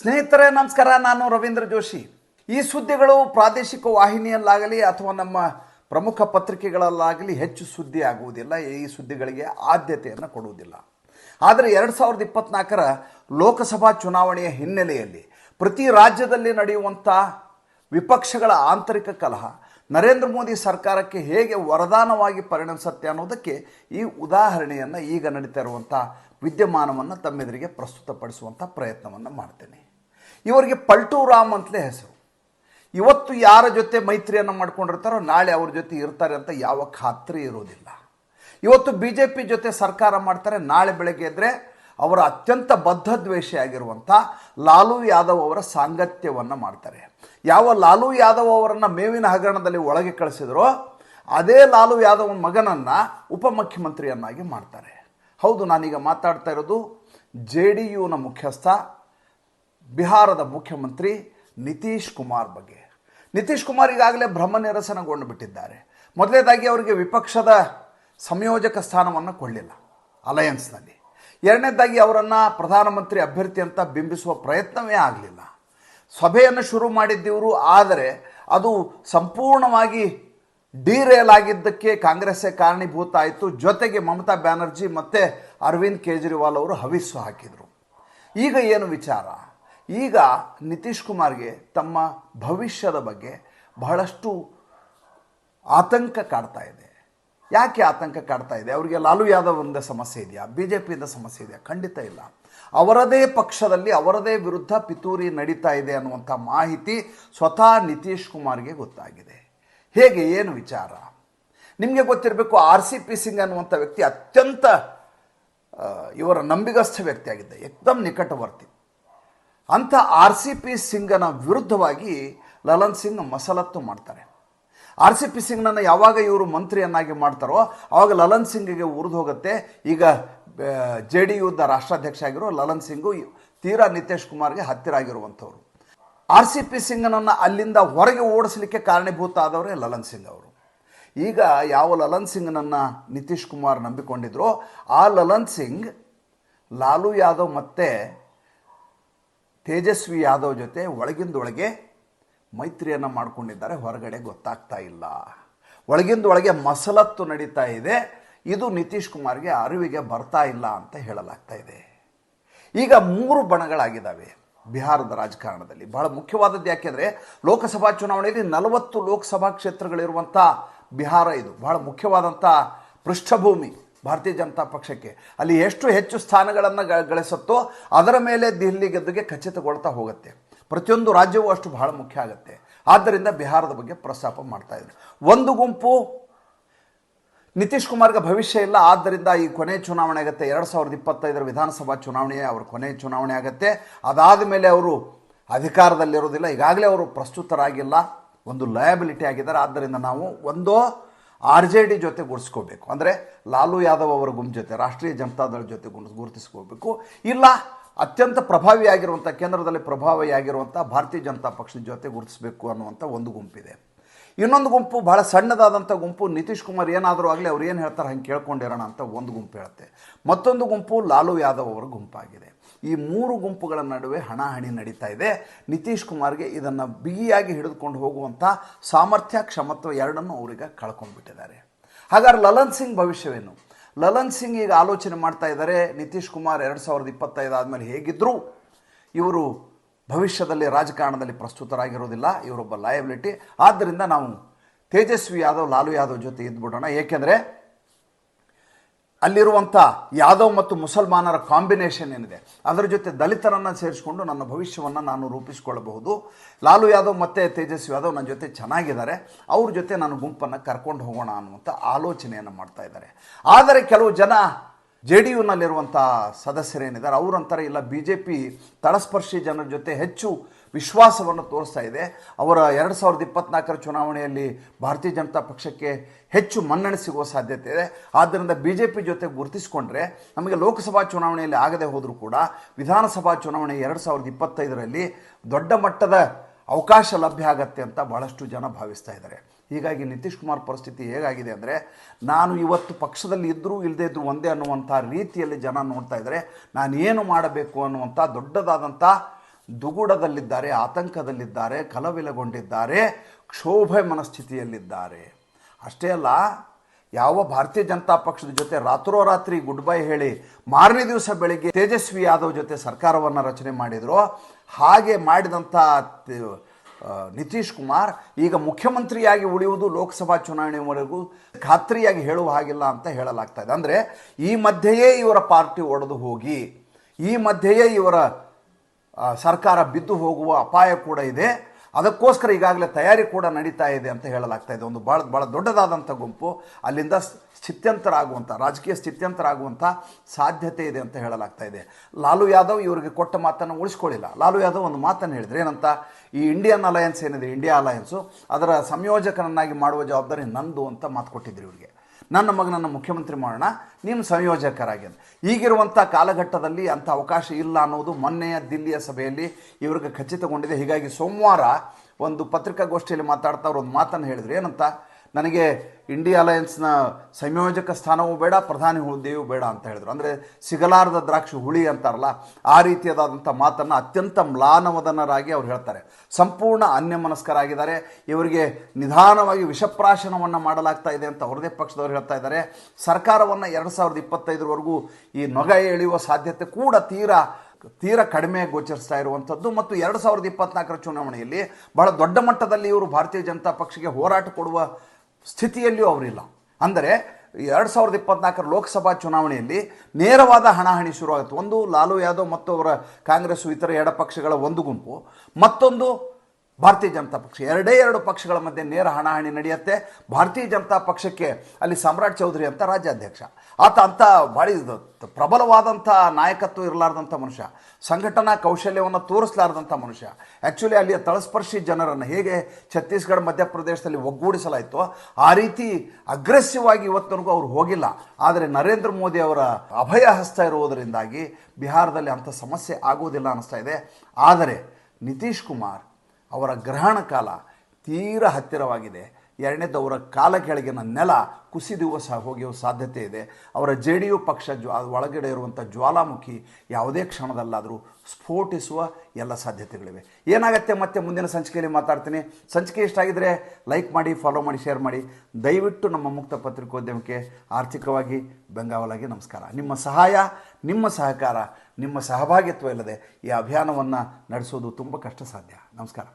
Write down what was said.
ಸ್ನೇಹಿತರೆ, ನಮಸ್ಕಾರ. ನಾನು ರವೀಂದ್ರ ಜೋಶಿ. ಈ ಸುದ್ದಿಗಳು ಪ್ರಾದೇಶಿಕ ವಾಹಿನಿಯಲ್ಲಾಗಲಿ ಅಥವಾ ನಮ್ಮ ಪ್ರಮುಖ ಪತ್ರಿಕೆಗಳಲ್ಲಾಗಲಿ ಹೆಚ್ಚು ಸುದ್ದಿ ಆಗುವುದಿಲ್ಲ. ಈ ಸುದ್ದಿಗಳಿಗೆ ಆದ್ಯತೆಯನ್ನು ಕೊಡುವುದಿಲ್ಲ. ಆದರೆ ಎರಡು ಸಾವಿರದ ಇಪ್ಪತ್ನಾಲ್ಕರ ಲೋಕಸಭಾ ಚುನಾವಣೆಯ ಹಿನ್ನೆಲೆಯಲ್ಲಿ ಪ್ರತಿ ರಾಜ್ಯದಲ್ಲಿ ನಡೆಯುವಂಥ ವಿಪಕ್ಷಗಳ ಆಂತರಿಕ ಕಲಹ, ನರೇಂದ್ರ ಮೋದಿ ಸರ್ಕಾರಕ್ಕೆ ಹೇಗೆ ವರದಾನವಾಗಿ ಪರಿಣಮಿಸುತ್ತೆ ಅನ್ನೋದಕ್ಕೆ ಈ ಉದಾಹರಣೆಯನ್ನು ಈಗ ನಡೀತಾ ಇರುವಂಥ ವಿದ್ಯಮಾನವನ್ನು ತಮ್ಮೆದುರಿಗೆ ಪ್ರಸ್ತುತಪಡಿಸುವಂಥ ಪ್ರಯತ್ನವನ್ನು ಮಾಡ್ತೇನೆ. ಇವರಿಗೆ ಪಲ್ಟು ರಾಮ್ ಅಂತಲೇ ಹೆಸರು. ಇವತ್ತು ಯಾರ ಜೊತೆ ಮೈತ್ರಿಯನ್ನು ಮಾಡ್ಕೊಂಡಿರ್ತಾರೋ ನಾಳೆ ಅವ್ರ ಜೊತೆ ಇರ್ತಾರೆ ಅಂತ ಯಾವ ಖಾತ್ರಿ ಇರೋದಿಲ್ಲ. ಇವತ್ತು ಬಿ ಜೆ ಪಿ ಜೊತೆ ಸರ್ಕಾರ ಮಾಡ್ತಾರೆ, ನಾಳೆ ಬೆಳಗ್ಗೆ ಎದ್ದರೆ ಅವರ ಅತ್ಯಂತ ಬದ್ಧ ಆಗಿರುವಂಥ ಲಾಲು ಯಾದವ್ ಅವರ ಸಾಂಗತ್ಯವನ್ನು ಮಾಡ್ತಾರೆ. ಯಾವ ಲಾಲು ಯಾದವ್ ಅವರನ್ನು ಮೇವಿನ ಹಗರಣದಲ್ಲಿ ಒಳಗೆ ಕಳಿಸಿದ್ರೋ, ಅದೇ ಲಾಲು ಯಾದವ್ ಮಗನನ್ನು ಉಪಮುಖ್ಯಮಂತ್ರಿಯನ್ನಾಗಿ ಮಾಡ್ತಾರೆ. ಹೌದು, ನಾನೀಗ ಮಾತಾಡ್ತಾ ಇರೋದು ಜೆ ಡಿ ಯುನ ಮುಖ್ಯಸ್ಥ ಬಿಹಾರದ ಮುಖ್ಯಮಂತ್ರಿ ನಿತೀಶ್ ಕುಮಾರ್ ಬಗ್ಗೆ. ನಿತೀಶ್ ಕುಮಾರ್ ಈಗಾಗಲೇ ಭ್ರಮ ನಿರಸನಗೊಂಡು ಬಿಟ್ಟಿದ್ದಾರೆ. ಮೊದಲನೇದಾಗಿ ಅವರಿಗೆ ವಿಪಕ್ಷದ ಸಂಯೋಜಕ ಸ್ಥಾನವನ್ನು ಕೊಳ್ಳಿಲ್ಲ ಅಲಯನ್ಸ್ನಲ್ಲಿ. ಎರಡನೇದಾಗಿ ಅವರನ್ನು ಪ್ರಧಾನಮಂತ್ರಿ ಅಭ್ಯರ್ಥಿ ಅಂತ ಬಿಂಬಿಸುವ ಪ್ರಯತ್ನವೇ ಆಗಲಿಲ್ಲ. ಸಭೆಯನ್ನು ಶುರು ಮಾಡಿದ್ದಿವರು ಆದರೆ ಅದು ಸಂಪೂರ್ಣವಾಗಿ ಡೀರೇಲ್ ಆಗಿದ್ದಕ್ಕೆ ಕಾಂಗ್ರೆಸ್ಸೇ ಕಾರಣೀಭೂತ ಆಯಿತು ಜೊತೆಗೆ ಮಮತಾ ಬ್ಯಾನರ್ಜಿ ಮತ್ತು ಅರವಿಂದ್ ಕೇಜ್ರಿವಾಲ್ ಅವರು ಹವಿಸ್ಸು ಹಾಕಿದರು. ಈಗ ಏನು ವಿಚಾರ? ಈಗ ನಿತೀಶ್ ಕುಮಾರ್ಗೆ ತಮ್ಮ ಭವಿಷ್ಯದ ಬಗ್ಗೆ ಬಹಳಷ್ಟು ಆತಂಕ ಕಾಡ್ತಾ ಇದೆ. ಯಾಕೆ ಆತಂಕ ಕಾಡ್ತಾ ಇದೆ? ಅವರಿಗೆ ಲಾಲು ಯಾದವ್ರಿಂದ ಸಮಸ್ಯೆ ಇದೆಯಾ? ಬಿ ಜೆ ಪಿಯಿಂದ ಸಮಸ್ಯೆ ಇದೆಯಾ? ಖಂಡಿತ ಇಲ್ಲ. ಅವರದೇ ಪಕ್ಷದಲ್ಲಿ ಅವರದೇ ವಿರುದ್ಧ ಪಿತೂರಿ ನಡೀತಾ ಇದೆ ಅನ್ನುವಂಥ ಮಾಹಿತಿ ಸ್ವತಃ ನಿತೀಶ್ ಕುಮಾರ್ಗೆ ಗೊತ್ತಾಗಿದೆ. ಹೇಗೆ? ಏನು ವಿಚಾರ? ನಿಮಗೆ ಗೊತ್ತಿರಬೇಕು, ಆರ್ ಸಿ ಪಿ ಸಿಂಗ್ ಅನ್ನುವಂಥ ವ್ಯಕ್ತಿ ಅತ್ಯಂತ ಇವರ ನಂಬಿಗಸ್ಥ ವ್ಯಕ್ತಿಯಾಗಿದ್ದ, ಎಕ್ದಮ್ ನಿಕಟವರ್ತಿ. ಅಂಥ ಆರ್ ಸಿ ಪಿ ಸಿಂಗನ ವಿರುದ್ಧವಾಗಿ ಲಲನ್ ಸಿಂಗ್ ಮಸಲತ್ತು ಮಾಡ್ತಾರೆ. ಆರ್ ಸಿ ಪಿ ಸಿಂಗ್ನನ್ನು ಯಾವಾಗ ಇವರು ಮಂತ್ರಿಯನ್ನಾಗಿ ಮಾಡ್ತಾರೋ ಆವಾಗ ಲಲನ್ ಸಿಂಗ್ಗೆ ಉರಿದು ಹೋಗುತ್ತೆ. ಈಗ ಜೆ ಡಿ ಯುದ ರಾಷ್ಟ್ರಾಧ್ಯಕ್ಷ ಆಗಿರೋ ಲಲನ್ ಸಿಂಗು ತೀರಾ ನಿತೇಶ್ ಕುಮಾರ್ಗೆ ಹತ್ತಿರ ಆಗಿರುವಂಥವ್ರು ಆರ್ ಸಿ ಪಿ ಸಿಂಗ್ನನ್ನು ಅಲ್ಲಿಂದ ಹೊರಗೆ ಓಡಿಸಲಿಕ್ಕೆ ಕಾರಣೀಭೂತ ಆದವರೇ ಲಲನ್ ಸಿಂಗ್ ಅವರು. ಈಗ ಯಾವ ಲಲನ್ ಸಿಂಗ್ನನ್ನು ನಿತೀಶ್ ಕುಮಾರ್ ನಂಬಿಕೊಂಡಿದ್ರೋ ಆ ಲಲನ್ ಸಿಂಗ್ ಲಾಲು ಯಾದವ್ ಮತ್ತೆ ತೇಜಸ್ವಿ ಯಾದವ್ ಜೊತೆ ಒಳಗಿಂದೊಳಗೆ ಮೈತ್ರಿಯನ್ನು ಮಾಡಿಕೊಂಡಿದ್ದಾರೆ. ಹೊರಗಡೆ ಗೊತ್ತಾಗ್ತಾ ಇಲ್ಲ. ಒಳಗಿಂದೊಳಗೆ ಮಸಲತ್ತು ನಡೀತಾ ಇದೆ. ಇದು ನಿತೀಶ್ ಕುಮಾರ್ಗೆ ಅರಿವಿಗೆ ಬರ್ತಾ ಇಲ್ಲ ಅಂತ ಹೇಳಲಾಗ್ತಾ ಇದೆ. ಈಗ ಮೂರು ಬಣಗಳಾಗಿದ್ದಾವೆ ಬಿಹಾರದ ರಾಜಕಾರಣದಲ್ಲಿ. ಬಹಳ ಮುಖ್ಯವಾದದ್ದು ಯಾಕೆಂದರೆ ಲೋಕಸಭಾ ಚುನಾವಣೆಯಲ್ಲಿ ನಲವತ್ತು ಲೋಕಸಭಾ ಕ್ಷೇತ್ರಗಳಿರುವಂಥ ಬಿಹಾರ ಇದು. ಬಹಳ ಮುಖ್ಯವಾದಂಥ ಪೃಷ್ಠಭೂಮಿ. ಭಾರತೀಯ ಜನತಾ ಪಕ್ಷಕ್ಕೆ ಅಲ್ಲಿ ಎಷ್ಟು ಹೆಚ್ಚು ಸ್ಥಾನಗಳನ್ನು ಗಳಿಸುತ್ತೋ ಅದರ ಮೇಲೆ ದಿಲ್ಲಿ ಗೆದ್ದುಗೆ ಖಚಿತಗೊಳ್ತಾ ಹೋಗುತ್ತೆ. ಪ್ರತಿಯೊಂದು ರಾಜ್ಯವೂ ಅಷ್ಟು ಬಹಳ ಮುಖ್ಯ ಆಗುತ್ತೆ. ಆದ್ದರಿಂದ ಬಿಹಾರದ ಬಗ್ಗೆ ಪ್ರಸ್ತಾಪ ಮಾಡ್ತಾ ಇದ್ದಾರೆ. ಒಂದು ಗುಂಪು ನಿತೀಶ್ ಕುಮಾರ್ಗೆ ಭವಿಷ್ಯ ಇಲ್ಲ, ಆದ್ದರಿಂದ ಈ ಕೊನೆ ಚುನಾವಣೆ ಆಗುತ್ತೆ. ಎರಡು ಸಾವಿರದ ಇಪ್ಪತ್ತೈದರ ವಿಧಾನಸಭಾ ಚುನಾವಣೆಯೇ ಅವ್ರ ಕೊನೆ ಚುನಾವಣೆ ಆಗುತ್ತೆ. ಅದಾದ ಮೇಲೆ ಅವರು ಅಧಿಕಾರದಲ್ಲಿರೋದಿಲ್ಲ ಈಗಾಗಲೇ ಅವರು ಪ್ರಸ್ತುತರಾಗಿಲ್ಲ. ಒಂದು ಲಯಬಿಲಿಟಿ ಆಗಿದ್ದಾರೆ. ಆದ್ದರಿಂದ ನಾವು ಒಂದು ಆರ್ ಜೆ ಡಿ ಜೊತೆ ಗುರ್ಸ್ಕೋಬೇಕು ಅಂದರೆ ಲಾಲು ಯಾದವ್ ಅವರ ಗುಂಪು ಜೊತೆ, ರಾಷ್ಟ್ರೀಯ ಜನತಾದಳ ಜೊತೆ ಗುಂಡು, ಗುರುತಿಸ್ಕೋಬೇಕು. ಇಲ್ಲ, ಅತ್ಯಂತ ಪ್ರಭಾವಿಯಾಗಿರುವಂಥ ಕೇಂದ್ರದಲ್ಲಿ ಪ್ರಭಾವಿಯಾಗಿರುವಂಥ ಭಾರತೀಯ ಜನತಾ ಪಕ್ಷದ ಜೊತೆ ಗುರುತಿಸಬೇಕು ಅನ್ನುವಂಥ ಒಂದು ಗುಂಪಿದೆ. ಇನ್ನೊಂದು ಗುಂಪು ಭಾಳ ಸಣ್ಣದಾದಂಥ ಗುಂಪು, ನಿತೀಶ್ ಕುಮಾರ್ ಏನಾದರೂ ಆಗಲಿ ಅವ್ರು ಏನು ಹೇಳ್ತಾರೆ ಹಂಗೆ ಕೇಳ್ಕೊಂಡಿರೋಣ ಅಂತ ಒಂದು ಗುಂಪು ಹೇಳುತ್ತೆ. ಮತ್ತೊಂದು ಗುಂಪು ಲಾಲು ಯಾದವ್ ಅವರ ಗುಂಪಾಗಿದೆ. ಈ ಮೂರು ಗುಂಪುಗಳ ನಡುವೆ ಹಣಾಹಣಿ ನಡೀತಾ ಇದೆ. ನಿತೀಶ್ ಕುಮಾರ್ಗೆ ಇದನ್ನು ಬಿಗಿಯಾಗಿ ಹಿಡಿದುಕೊಂಡು ಹೋಗುವಂಥ ಸಾಮರ್ಥ್ಯ, ಕ್ಷಮತ್ವ ಎರಡನ್ನು ಅವರಿಗೆ ಕಳ್ಕೊಂಡ್ಬಿಟ್ಟಿದ್ದಾರೆ. ಹಾಗಾದ್ರೆ ಲಲನ್ ಸಿಂಗ್ ಭವಿಷ್ಯವೇನು? ಲಲನ್ ಸಿಂಗ್ ಈಗ ಆಲೋಚನೆ ಮಾಡ್ತಾ ಇದ್ದಾರೆ. ನಿತೀಶ್ ಕುಮಾರ್ ಎರಡು ಸಾವಿರದ ಇಪ್ಪತ್ತೈದು ಆದಮೇಲೆ ಹೇಗಿದ್ದರೂ ಇವರು ಭವಿಷ್ಯದಲ್ಲಿ ರಾಜಕಾರಣದಲ್ಲಿ ಪ್ರಸ್ತುತರಾಗಿರೋದಿಲ್ಲ. ಇವರೊಬ್ಬ ಲಯಬಿಲಿಟಿ ಆದ್ದರಿಂದ ನಾವು ತೇಜಸ್ವಿ ಯಾದವ್, ಲಾಲು ಯಾದವ್ ಜೊತೆ ಇದ್ಬಿಡೋಣ. ಏಕೆಂದರೆ ಅಲ್ಲಿರುವಂಥ ಯಾದವ್ ಮತ್ತು ಮುಸಲ್ಮಾನರ ಕಾಂಬಿನೇಷನ್ ಏನಿದೆ, ಅದರ ಜೊತೆ ದಲಿತರನ್ನು ಸೇರಿಸಿಕೊಂಡು ನನ್ನ ಭವಿಷ್ಯವನ್ನು ನಾನು ರೂಪಿಸಿಕೊಳ್ಳಬಹುದು. ಲಾಲು ಯಾದವ್ ಮತ್ತು ತೇಜಸ್ವಿ ಯಾದವ್ ನನ್ನ ಜೊತೆ ಚೆನ್ನಾಗಿದ್ದಾರೆ. ಅವ್ರ ಜೊತೆ ನಾನು ಗುಂಪನ್ನು ಕರ್ಕೊಂಡು ಹೋಗೋಣ ಅನ್ನುವಂಥ ಆಲೋಚನೆಯನ್ನು ಮಾಡ್ತಾ ಇದ್ದಾರೆ. ಆದರೆ ಕೆಲವು ಜನ ಜೆ ಡಿ ಯುನಲ್ಲಿರುವಂಥ ಸದಸ್ಯರೇನಿದ್ದಾರೆ ಅವರಂತಾರೆ ಇಲ್ಲ ಬಿ ಜೆ ಪಿ ತಳಸ್ಪರ್ಶಿ ಜನರ ಜೊತೆ ಹೆಚ್ಚು ವಿಶ್ವಾಸವನ್ನು ತೋರಿಸ್ತಾ ಇದೆ. ಅವರ ಎರಡು ಸಾವಿರದ ಇಪ್ಪತ್ನಾಲ್ಕರ ಚುನಾವಣೆಯಲ್ಲಿ ಭಾರತೀಯ ಜನತಾ ಪಕ್ಷಕ್ಕೆ ಹೆಚ್ಚು ಮನ್ನಣೆ ಸಿಗುವ ಸಾಧ್ಯತೆ ಇದೆ. ಆದ್ದರಿಂದ ಬಿ ಜೆ ಪಿ ಜೊತೆ ಗುರುತಿಸಿಕೊಂಡ್ರೆ ನಮಗೆ ಲೋಕಸಭಾ ಚುನಾವಣೆಯಲ್ಲಿ ಆಗದೆ ಹೋದರೂ ಕೂಡ ವಿಧಾನಸಭಾ ಚುನಾವಣೆ ಎರಡು ಸಾವಿರದ ಇಪ್ಪತ್ತೈದರಲ್ಲಿ ದೊಡ್ಡ ಮಟ್ಟದ ಅವಕಾಶ ಲಭ್ಯ ಆಗತ್ತೆ ಅಂತ ಭಾಳಷ್ಟು ಜನ ಭಾವಿಸ್ತಾ ಇದ್ದಾರೆ. ಹೀಗಾಗಿ ನಿತೀಶ್ ಕುಮಾರ್ ಪರಿಸ್ಥಿತಿ ಹೇಗಾಗಿದೆ ಅಂದರೆ ನಾನು ಇವತ್ತು ಪಕ್ಷದಲ್ಲಿ ಇದ್ದರೂ ಇಲ್ಲದೇ ಇದ್ದರೂ ಒಂದೇ ಅನ್ನುವಂಥ ರೀತಿಯಲ್ಲಿ ಜನ ನೋಡ್ತಾ ಇದ್ದಾರೆ. ನಾನು ಏನು ಮಾಡಬೇಕು ಅನ್ನುವಂಥ ದೊಡ್ಡದಾದಂಥ ದುಗುಡದಲ್ಲಿದ್ದಾರೆ, ಆತಂಕದಲ್ಲಿದ್ದಾರೆ, ಕಲವಿಲಗೊಂಡಿದ್ದಾರೆ, ಕ್ಷೋಭೆ ಮನಸ್ಥಿತಿಯಲ್ಲಿದ್ದಾರೆ. ಅಷ್ಟೇ ಅಲ್ಲ, ಯಾವ ಭಾರತೀಯ ಜನತಾ ಪಕ್ಷದ ಜೊತೆ ರಾತ್ರೋರಾತ್ರಿ ಗುಡ್ ಬೈ ಹೇಳಿ ಮಾರನೇ ದಿವಸ ಬೆಳಿಗ್ಗೆ ತೇಜಸ್ವಿ ಯಾದವ್ ಜೊತೆ ಸರ್ಕಾರವನ್ನು ರಚನೆ ಮಾಡಿದ್ರು. ಹಾಗೆ ಮಾಡಿದಂಥ ನಿತೀಶ್ ಕುಮಾರ್ ಈಗ ಮುಖ್ಯಮಂತ್ರಿಯಾಗಿ ಉಳಿಯುವುದು ಲೋಕಸಭಾ ಚುನಾವಣೆವರೆಗೂ ಖಾತ್ರಿಯಾಗಿ ಹೇಳುವ ಹಾಗಿಲ್ಲ ಅಂತ ಹೇಳಲಾಗ್ತಾ ಇದೆ. ಅಂದರೆ ಈ ಮಧ್ಯೆಯೇ ಇವರ ಪಾರ್ಟಿ ಒಡೆದು ಹೋಗಿ, ಈ ಮಧ್ಯೆಯೇ ಇವರ ಸರ್ಕಾರ ಬಿದ್ದು ಹೋಗುವ ಅಪಾಯ ಕೂಡ ಇದೆ. ಅದಕ್ಕೋಸ್ಕರ ಈಗಾಗಲೇ ತಯಾರಿ ಕೂಡ ನಡೀತಾ ಇದೆ ಅಂತ ಹೇಳಲಾಗ್ತಾ ಇದೆ. ಒಂದು ಭಾಳ ಭಾಳ ದೊಡ್ಡದಾದಂಥ ಗುಂಪು ಅಲ್ಲಿಂದ ಸ್ಥಿತ್ಯಂತರ ಆಗುವಂಥ ರಾಜಕೀಯ ಸ್ಥಿತ್ಯಂತರ ಆಗುವಂಥ ಸಾಧ್ಯತೆ ಇದೆ ಅಂತ ಹೇಳಲಾಗ್ತಾ ಇದೆ. ಲಾಲು ಯಾದವ್ ಇವರಿಗೆ ಕೊಟ್ಟ ಮಾತನ್ನು ಉಳಿಸ್ಕೊಳ್ಳಿಲ್ಲ. ಲಾಲು ಯಾದವ್ ಒಂದು ಮಾತನ್ನು ಹೇಳಿದರೆ. ಏನಂತ? ಈ ಇಂಡಿಯನ್ ಅಲಯನ್ಸ್ ಏನಿದೆ? India alliance. ಅದರ ಸಂಯೋಜಕನನ್ನಾಗಿ ಮಾಡುವ ಜವಾಬ್ದಾರಿ ನಂದು ಅಂತ ಮಾತು ಕೊಟ್ಟಿದ್ರು ಇವರಿಗೆ. ನನ್ನ ಮಗನನ್ನು ಮುಖ್ಯಮಂತ್ರಿ ಮಾಡೋಣ ನಿಮ್ಮ ಸಂಯೋಜಕರಾಗಿ ಈಗಿರುವಂಥ ಕಾಲಘಟ್ಟದಲ್ಲಿ ಅಂಥ ಅವಕಾಶ ಇಲ್ಲ ಅನ್ನೋದು ಮೊನ್ನೆಯ ದಿಲ್ಲಿಯ ಸಭೆಯಲ್ಲಿ ಇವ್ರಿಗೆ ಖಚಿತಗೊಂಡಿದೆ. ಹೀಗಾಗಿ ಸೋಮವಾರ ಒಂದು ಪತ್ರಿಕಾಗೋಷ್ಠಿಯಲ್ಲಿ ಮಾತಾಡ್ತಾ ಅವ್ರು ಒಂದು ಮಾತನ್ನು ಹೇಳಿದ್ರು. ಏನಂತ? ನನಗೆ ಇಂಡಿಯಾ ಅಲಯನ್ಸ್ನ ಸಂಯೋಜಕ ಸ್ಥಾನವೂ ಬೇಡ, ಪ್ರಧಾನಿ ಹುದ್ದೆಯೂ ಬೇಡ ಅಂತ ಹೇಳಿದ್ರು. ಅಂದರೆ ಸಿಗಲಾರದ ದ್ರಾಕ್ಷಿ ಹುಳಿ ಅಂತಾರಲ್ಲ, ಆ ರೀತಿಯಾದಂಥ ಮಾತನ್ನು ಅತ್ಯಂತ ಮ್ಲಾನವದನರಾಗಿ ಅವ್ರು ಹೇಳ್ತಾರೆ. ಸಂಪೂರ್ಣ ಅನ್ಯಮನಸ್ಕರಾಗಿದ್ದಾರೆ ಇವರಿಗೆ ನಿಧಾನವಾಗಿ ವಿಷಪ್ರಾಶನವನ್ನು ಮಾಡಲಾಗ್ತಾ ಇದೆ ಅಂತ ಅವ್ರದೇ ಪಕ್ಷದವ್ರು ಹೇಳ್ತಾ ಇದ್ದಾರೆ. ಸರ್ಕಾರವನ್ನು ಎರಡು ಸಾವಿರದ ಇಪ್ಪತ್ತೈದರವರೆಗೂ ಈ ನೊಗ ಎಳೆಯುವ ಸಾಧ್ಯತೆ ಕೂಡ ತೀರಾ, ತೀರ ಕಡಿಮೆ ಗೋಚರಿಸ್ತಾ ಇರುವಂಥದ್ದು. ಮತ್ತು ಎರಡು ಸಾವಿರದ ಇಪ್ಪತ್ನಾಲ್ಕರ ಚುನಾವಣೆಯಲ್ಲಿ ಬಹಳ ದೊಡ್ಡ ಮಟ್ಟದಲ್ಲಿ ಇವರು ಭಾರತೀಯ ಜನತಾ ಪಕ್ಷಕ್ಕೆ ಹೋರಾಟ ಕೊಡುವ ಸ್ಥಿತಿಯಲ್ಲಿಯೂ ಅವರಿಲ್ಲ. ಅಂದರೆ ಎರಡು ಸಾವಿರದ ಇಪ್ಪತ್ನಾಲ್ಕರ ಲೋಕಸಭಾ ಚುನಾವಣೆಯಲ್ಲಿ ನೇರವಾದ ಹಣಾಹಣಿ ಶುರುವಾಗುತ್ತೆ. ಒಂದು ಲಾಲು ಯಾದವ್ ಮತ್ತು ಅವರ ಕಾಂಗ್ರೆಸ್ ಇತರ ಎಡಪಕ್ಷಗಳ ಒಂದು ಗುಂಪು. ಮತ್ತೊಂದು ಭಾರತೀಯ ಜನತಾ ಪಕ್ಷ. ಎರಡೇ ಎರಡು ಪಕ್ಷಗಳ ಮಧ್ಯೆ ನೇರ ಹಣಾಹಣಿ ನಡೆಯುತ್ತೆ. ಭಾರತೀಯ ಜನತಾ ಪಕ್ಷಕ್ಕೆ ಅಲ್ಲಿ ಸಮ್ರಾಟ್ ಚೌಧರಿ ಅಂತ ರಾಜ್ಯಾಧ್ಯಕ್ಷ. ಆತ ಅಂತ ಇದು, ಪ್ರಬಲವಾದಂಥ ನಾಯಕತ್ವ ಇರಲಾರ್ದಂಥ ಮನುಷ್ಯ. ಸಂಘಟನಾ ಕೌಶಲ್ಯವನ್ನು ತೋರಿಸಲಾರ್ದಂಥ ಮನುಷ್ಯ. ಆ್ಯಕ್ಚುಲಿ ಅಲ್ಲಿಯ ತಳಸ್ಪರ್ಶಿ ಜನರನ್ನು ಹೇಗೆ ಛತ್ತೀಸ್ಗಢ ಮಧ್ಯಪ್ರದೇಶದಲ್ಲಿ ಒಗ್ಗೂಡಿಸಲಾಯಿತು, ಆ ರೀತಿ ಅಗ್ರೆಸಿವ್ ಆಗಿ ಇವತ್ತವರೆಗೂ ಅವರು ಹೋಗಿಲ್ಲ. ಆದರೆ ನರೇಂದ್ರ ಮೋದಿ ಅವರ ಅಭಯ ಹಸ್ತ ಇರುವುದರಿಂದಾಗಿ ಬಿಹಾರದಲ್ಲಿ ಅಂಥ ಸಮಸ್ಯೆ ಆಗುವುದಿಲ್ಲ ಅನ್ನಿಸ್ತಾ ಇದೆ. ಆದರೆ ನಿತೀಶ್ ಕುಮಾರ್ ಅವರ ಗ್ರಹಣ ಕಾಲ ತೀರ ಹತ್ತಿರವಾಗಿದೆ. ಎರಡನೇದು ಅವರ ಕಾಲ ಕೆಳಗಿನ ನೆಲ ಕುಸಿದುವ ಸಹ ಹೋಗಿಯೋ ಸಾಧ್ಯತೆ ಇದೆ. ಅವರ ಜೆ ಡಿ ಯು ಪಕ್ಷ ಜ್ವಾ ಒಳಗಡೆ ಇರುವಂಥ ಜ್ವಾಲಾಮುಖಿ ಯಾವುದೇ ಕ್ಷಣದಲ್ಲಾದರೂ ಸ್ಫೋಟಿಸುವ ಎಲ್ಲ ಸಾಧ್ಯತೆಗಳಿವೆ. ಏನಾಗುತ್ತೆ ಮತ್ತೆ ಮುಂದಿನ ಸಂಚಿಕೆಯಲ್ಲಿ ಮಾತಾಡ್ತೀನಿ. ಸಂಚಿಕೆ ಇಷ್ಟ ಆಗಿದ್ರೆ ಲೈಕ್ ಮಾಡಿ, ಫಾಲೋ ಮಾಡಿ, ಶೇರ್ ಮಾಡಿ. ದಯವಿಟ್ಟು ನಮ್ಮ ಮುಕ್ತ ಪತ್ರಿಕೋದ್ಯಮಕ್ಕೆ ಆರ್ಥಿಕವಾಗಿ ಬೆಂಗಾವಲಾಗಿ ನಮಸ್ಕಾರ. ನಿಮ್ಮ ಸಹಾಯ, ನಿಮ್ಮ ಸಹಕಾರ, ನಿಮ್ಮ ಸಹಭಾಗಿತ್ವ ಇಲ್ಲದೆ ಈ ಅಭಿಯಾನವನ್ನು ನಡೆಸೋದು ತುಂಬ ಕಷ್ಟ ಸಾಧ್ಯ ನಮಸ್ಕಾರ.